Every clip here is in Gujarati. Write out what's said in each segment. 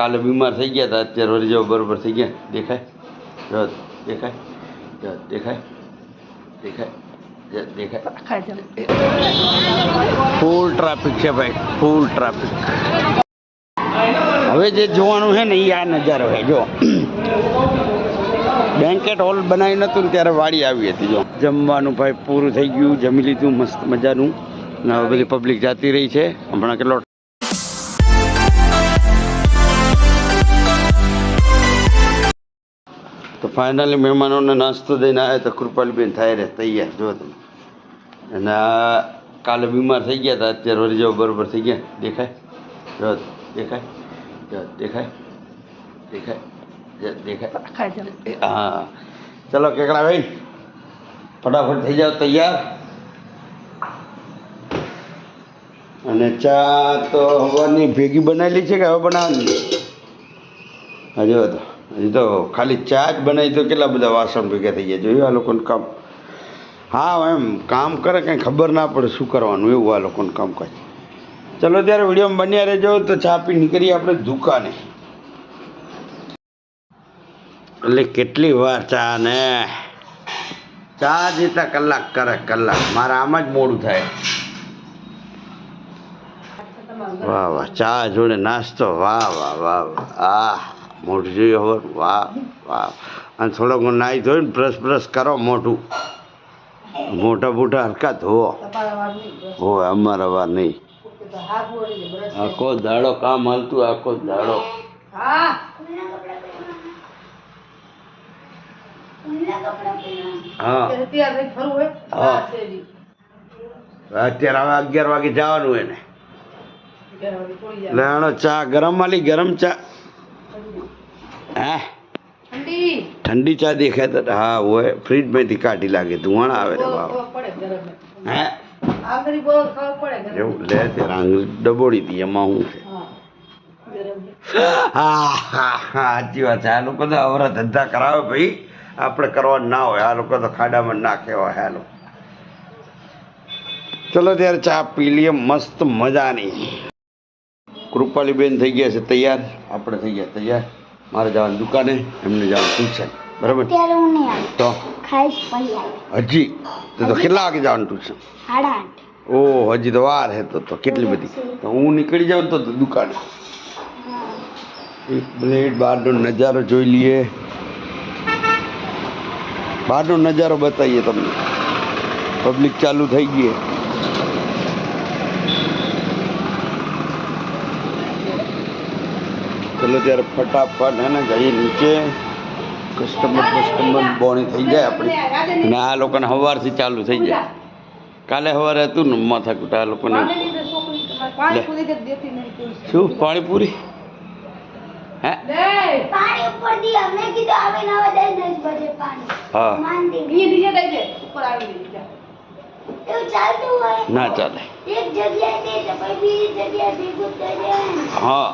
કાલે બીમાર થઈ ગયા હતા અત્યારે વળી જેવો બરોબર થઈ ગયા. દેખાય? જ દેખાય? જ, દેખાય? દેખાય? દેખાય? ફૂલ ટ્રાફિક છે ભાઈ, ફૂલ ટ્રાફિક. હવે જે જોવાનું છે ને એ આ નજારો છે, જો. બેન્કેટ હોલ બનાવી નહોતું ને ત્યારે વાડી આવી હતી, જો. જમવાનું ભાઈ પૂરું થઈ ગયું, જમી લીધું, મસ્ત મજાનું. ને હવે બધી પબ્લિક જાતી રહી છે. હમણાં કેટલો તો ફાઇનલી મહેમાનોને નાસ્તો દઈને આવ્યા તો કૃપાલીબેન થાય રહે તૈયાર. જો તમે. અને આ કાલે બીમાર થઈ ગયા હતા. અત્યારે વળી જાઓ બરોબર થઈ ગયા. દેખાય? જો દેખાય? જો દેખાય? દેખાય? દેખાય? હા. ચલો કેકડા ભાઈ ફટાફટ થઈ જાઓ તૈયાર. અને ચા તો હવાની ભેગી બનાવેલી છે કે હવે બનાવવાની? હજુ તો. હજી તો ખાલી ચા જ બનાવી તો કેટલા બધા વાસણ ભેગા થઈ ગયા. જોયું આ લોકોનું કામ? હા એમ, કામ કરે કંઈ ખબર ના પડે શું કરવાનું, એવું આ લોકોનું કામ કરે. ચલો ત્યારે વિડીયોમાં બન્યા રહેજો, તો ચા પી નીકળીએ આપણે દુકાને. એટલે કેટલી વાર ચા ને? ચા જીતા કલાક કરે કલાક. મારે આમાં જ મોડું થાય. વાહ વાહ, ચા જોડે નાસ્તો. વાહ વાહ વાહ વાહ. આ મોઢું જોઈએ હવે. વાહ વાહ. અને થોડોક નાહી ધોઈને બ્રશ બ્રશ કરો મોઢું. મોટા મોટા હલકા ધોવો. હોય અમારા વાર નહીં. આખો દાડો કામ હાલતું આખો દાડો. હા. હા. અત્યારે હવે અગિયાર વાગે જવાનું એને. ચા ગરમ વાલી ગરમ ચા. હે? ઠંડી. ચા દેખાય તો હા હોય ફ્રીજમાંથી કાઢી લાગે ધુવાણ આવે ને બાપ હે? એવું લે ત્યારે આંગળી ડબોડી દી એમાં હું છે? હા સાચી વાત છે. આ લોકો તો અવરા ધંધા કરાવે ભાઈ આપણે કરવા ના હોય. આ લોકો તો ખાડામાં નાખે હોય આ લોકો ચલો ત્યારે ચા પી લઈએ મસ્ત મજાની. કૃપાલીબેન થઈ ગયા છે તૈયાર? આપણે થઈ ગયા તૈયાર? મારે જવાનું દુકાને એમને જવાનું ટ્યુશન બરાબર? તો? હજી? તો તો કેટલા વાગે જવાનું ટ્યુશન ઓ હજી તો વાર હે તો તો કેટલી બધી? તો હું નીકળી જાઉં તો તો દુકાને. એક મિનિટ બહારનો નજારો જોઈ લઈએ. બહારનો નજારો બતાવીએ તમને. પબ્લિક ચાલુ થઈ ગઈ ચલો ત્યારે ફટાફટ હે ને જઈએ નીચે કસ્ટમર કસ્ટમર બોણી થઈ જાય આપણી અને આ લોકોને સવારથી ચાલુ થઈ જાય કાલે સવારે હતું ને માથાકૂટ આ લોકોને શું? પાણીપુરી હે? પાણી ઉપર દી અમે કીધું આવે ને હવે દઈ દઈશ બધે પાણી. હા. માન દે. એવું ચાલતું હોય? ના ચાલે. એક જગ્યાએ દે તો પછી બીજી જગ્યાએ ભેગું થઈ જાય. ને. હા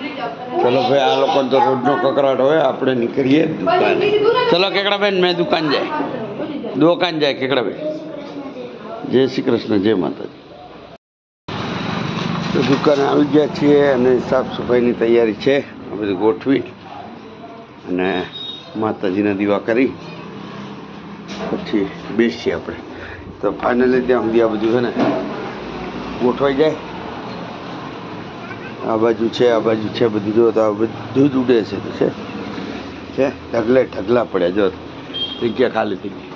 ચલો ભાઈ, આ લોકો તો રોજનો કકરાટ હોય, આપણે નીકળીએ દુકાને. ચલો કેકડાબેન, મેં દુકાન જાય. દુકાન જાય શ્રી કૃષ્ણ જય શ્રી કૃષ્ણ, જય માતાજી. તો દુકાને આવી ગયા છીએ અને સાફ સફાઈની તૈયારી છે, આ બધું ગોઠવી અને માતાજીના દીવા કરી. પછી બેસીએ આપણે. તો ફાઇનલી ત્યાં સુધી આ બધું છે ને ગોઠવાઈ જાય. આ બાજુ છે, આ બાજુ છે, બધું જો તો આ બધું જ ઉડે છે, તો છે. છે? ઢગલે ઢગલા પડ્યા જો જગ્યા ખાલી થઈ ગઈ.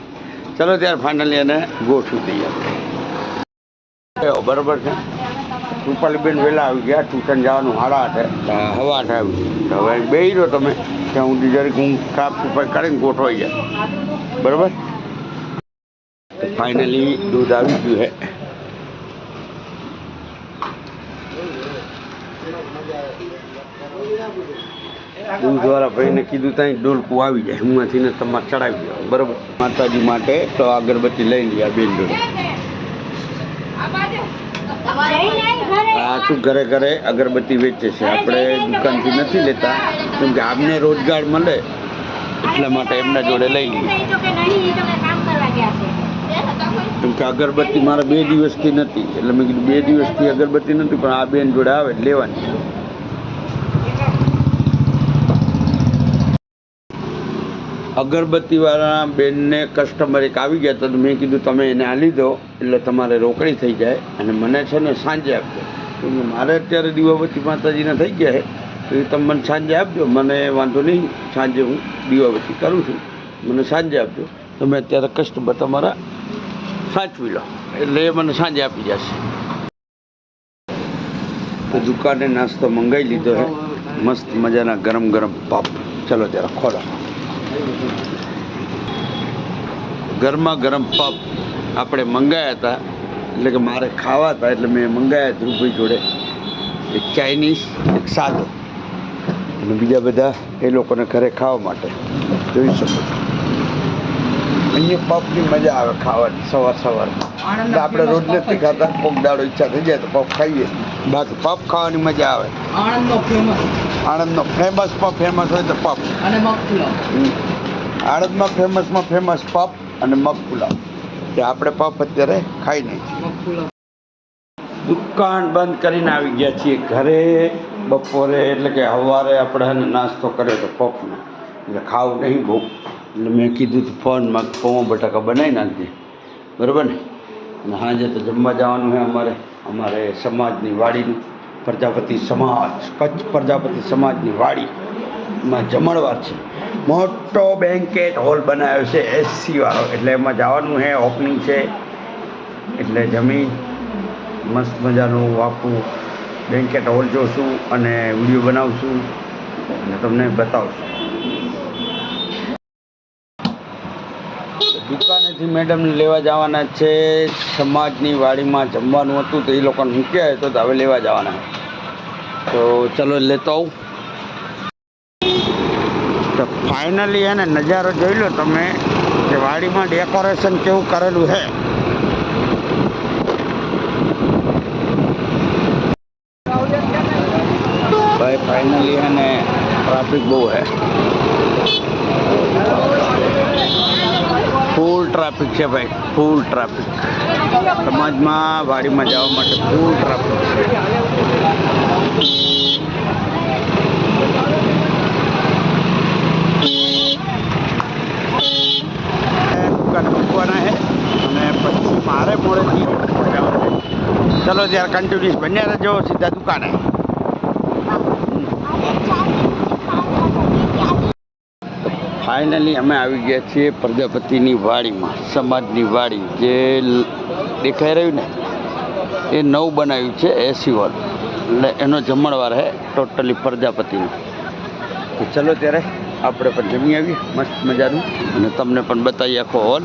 ચલો ત્યારે ફાઇનલી એને ગોઠવી દઈએ. બરોબર છે? રૂપાલીબેન વહેલા આવી ગયા, ટ્યુશન જવાનું હાડા છે. હવા છે હવે બેસી રહ્યો તમે, ત્યાં હું જરીક હું સાફ સફાઈ કરીને ગોઠવાઈ જાય. બરાબર? ફાઇનલી દૂધ આવી ગયું છે. દૂધવાળા ભાઈને કીધું ત્યાં ડોલકું આવી જાય, હુંમાંથી ને તમારે ચડાવી દો બરાબર? માતાજી માટે તો અગરબત્તી લઈ લઈએ આ બેન જોડે. આ શું ઘરે ઘરે અગરબત્તી વેચે છે. આપણે દુકાનથી નથી લેતા કેમ કે આપને રોજગાર મળે, એટલા માટે એમના જોડે લઈ લઈએ. કે અગરબત્તી મારા બે દિવસથી નથી. એટલે મેં કીધું બે દિવસથી અગરબત્તી નથી, પણ આ બેન જોડે આવે લેવાની. અગરબત્તીવાળા બેનને કસ્ટમર એક આવી ગયા તો મેં કીધું તમે એને આ લીધો, એટલે તમારે રોકડી થઈ જાય અને મને છે ને સાંજે આપજો. મારે અત્યારે દીવાબત્તી માતાજીને થઈ ગયા તો એ તમે મને સાંજે આપજો. મને વાંધો નહીં, સાંજે હું દીવાબત્તી કરું છું. મને સાંજે આપજો. તમે અત્યારે કસ્ટમર તમારા સાચવી લો. એટલે એ મને સાંજે આપી જશે. દુકાને નાસ્તો મંગાવી લીધો છે મસ્ત મજાના ગરમ ગરમ પાપ. ચલો જરા ખોલો. ગરમા ગરમ પપ આપણે મંગાયા હતા. એટલે કે મારે ખાવા હતા, એટલે મેં મંગાયા ધ્રુવભાઈ જોડે. એક ચાઇનીઝ એક સાદો. અને બીજા બધા એ લોકોને ઘરે ખાવા માટે. જોઈ શકો છો. અહીંયા પફની મજા આવે ખાવાની સવાર સવારમાં. એટલે આપણે રોજ નથી ખાતા કોક દાડો ઈચ્છા થઈ જાય તો પફ ખાઈએ. બાકી પફ ખાવાની મજા આવે. આણંદનો ફેમસ આણંદનો ફેમસ પફ ફેમસ હોય તો પફ અને મગફુલાવ. આણંદમાં ફેમસમાં ફેમસ પફ અને મગપુલાવ તે આપણે પફ અત્યારે ખાઈ નહીં દુકાન બંધ કરીને આવી ગયા છીએ ઘરે. બપોરે એટલે કે સવારે આપણે નાસ્તો કર્યો તો પપનો એટલે ખાવું નહીં બહુ એટલે મેં કીધું હતું ફોનમાં પૌવા બટાકા બનાવી નાખજે. બરાબર ને? અને સાંજે તો જમવા જવાનું છે અમારે અમારે સમાજની વાડીનું, પ્રજાપતિ સમાજ, કચ્છ પ્રજાપતિ સમાજની વાડીમાં જમણવાર છે. મોટો બેન્કેટ હોલ બનાવ્યો છે, એસસીવાળો. એટલે એમાં જવાનું છે ઓપનિંગ છે. એટલે જમી, મસ્ત મજાનું આખું બેન્કેટ હોલ જોશું અને વીડિયો બનાવશું. અને તમને બતાવશું. દુકાનેથી મેડમ લેવા જવાના છે, સમાજની વાડીમાં જમવાનું હતું તો એ લોકોને મૂક્યા તો હવે લેવા જવાના. તો ચલો લેતો આવું. તો ફાઇનલી એને નજારો જોઈ લો તમે, કે વાડીમાં ડેકોરેશન કેવું કરેલું છે. ભાઈ ફાઇનલી એને ટ્રાફિક બહુ હે ફૂલ ટ્રાફિક છે ભાઈ, ફૂલ ટ્રાફિક. સમાજમાં વાડીમાં જવા માટે ફૂલ ટ્રાફિક છે. દુકાન મૂકવાના છે અને પછી મારે છે. ચલો ત્યારે કન્ટિન્યુઅસ બન્યા રહેજો, સીધા દુકાને. ફાઇનલી અમે આવી ગયા છીએ પ્રજાપતિની વાડીમાં, સમાજની વાડી, જે દેખાઈ રહ્યું ને? એ નવું બનાવ્યું છે એસી વોલ. એટલે એનો જમણવાર છે ટોટલી પ્રજાપતિનો. તો ચલો ત્યારે આપણે પણ જમી આવીએ, મસ્ત મજાનું. અને તમને પણ બતાવીએ આખો હોલ.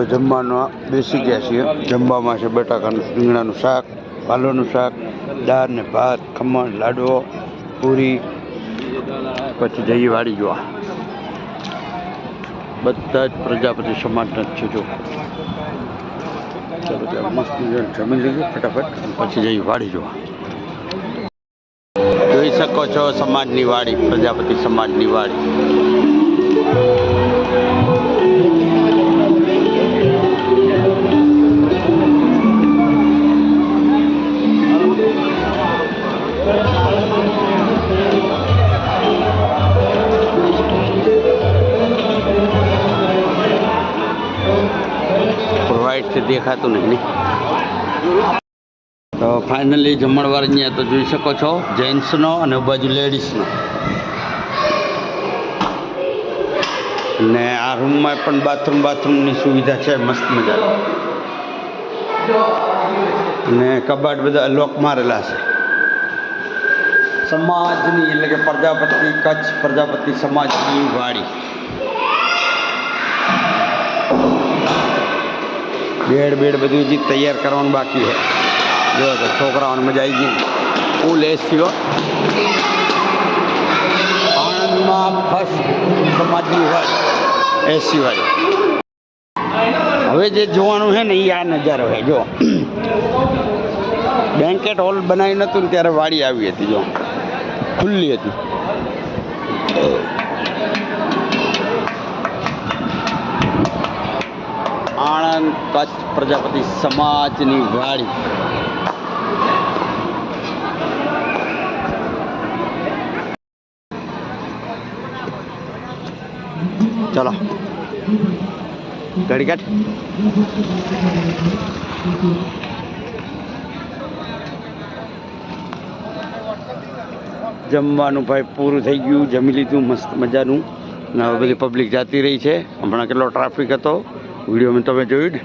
તો જમવાનું બેસી ગયા છીએ. જમવામાં છે બટાકાનું, રીંગણાનું શાક પાલોનું શાક, દાળ ને ભાત, ખમણ, લાડવો, પૂરી. પછી જઈએ વાડી જોવા બધા જ પ્રજાપતિ સમાજના જ છે જો. મસ્ત જમી લઈએ ફટાફટ. પછી જઈએ વાડી જોવા જોઈ શકો છો સમાજની વાડી પ્રજાપતિ સમાજની વાડી દેખાતું નહીં તો ફાઇનલી જમણવાર તો જોઈ શકો છો જેન્ટ્સનો અને બાજુ લેડીઝનો ને. આ રૂમમાં પણ બાથરૂમ બાથરૂમની સુવિધા છે, મસ્ત મજા ને કબાટ બધા લોક મારેલા છે. સમાજની એટલે કે પ્રજાપતિ, કચ્છ પ્રજાપતિ સમાજની વાડી. બેડ બેડ બધું હજી તૈયાર કરવાનું બાકી છે જો તો છોકરાઓને મજા આવી ગઈ ફૂલ એસીઓ આણંદમાં ફર્સ્ટ સમાજની વાળી એસી વાળી હવે જે જોવાનું છે ને એ આ નજારો છે જો બેન્કેટ હોલ બનાવી નહોતું ને ત્યારે વાડી આવી હતી જો ખુલ્લી હતી મેદાન કચ્છ પ્રજાપતિ સમાજની વાડી ચલો. કાઢ જમવાનું ભાઈ પૂરું થઈ ગયું, જમી લીધું, મસ્ત મજાનું. ને બધી પબ્લિક જતી રહી છે. હમણાં કેટલો ટ્રાફિક હતો. વિડીયોમાં તમે જોયું ને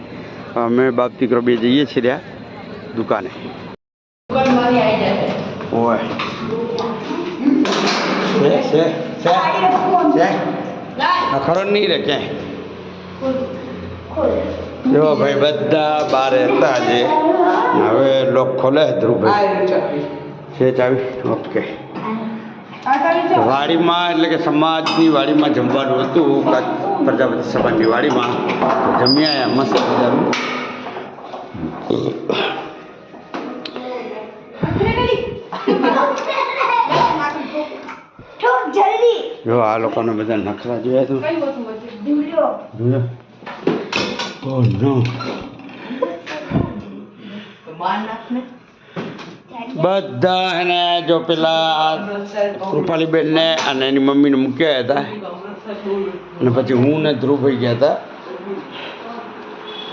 અમે બાપ દીકરો બે જઈએ છીએ ત્યાં દુકાને ઓય છે છે છે છે આ ખરો નહીં રે ક્યાંય જો ભાઈ બધા બાર હતા આજે ને હવે લોક ખોલે ધ્રુવભાઈ છે ચાવી ઓકે વાડીમાં એટલે કે સમાજની વાડીમાં જમવાનું હતું પ્રજાપતિ સમાજની વાડીમાં. જમ્યા મસ્ત મજાનું. જો આ લોકોને બધા નખરા જોયા તું. Oh no. બધા એને જો પેલા કૃપાલીબેન ને અને એની મમ્મીને મૂક્યા હતા. અને પછી હું ને ધ્રુવભાઈ ગયા હતા.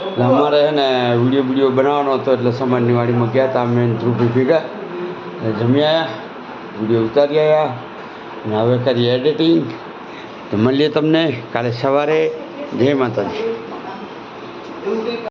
એટલે અમારે છે ને વીડિયો વીડિયો બનાવવાનો હતો એટલે સમાજની વાડીમાં ગયા હતા. અમે ને ધ્રુવભાઈ ભેગા. એટલે જમી આવ્યા. વીડિયો ઉતારી આવ્યા. અને હવે કરીએ એડિટિંગ તો મળીએ તમને કાલે સવારે. જય માતાજી.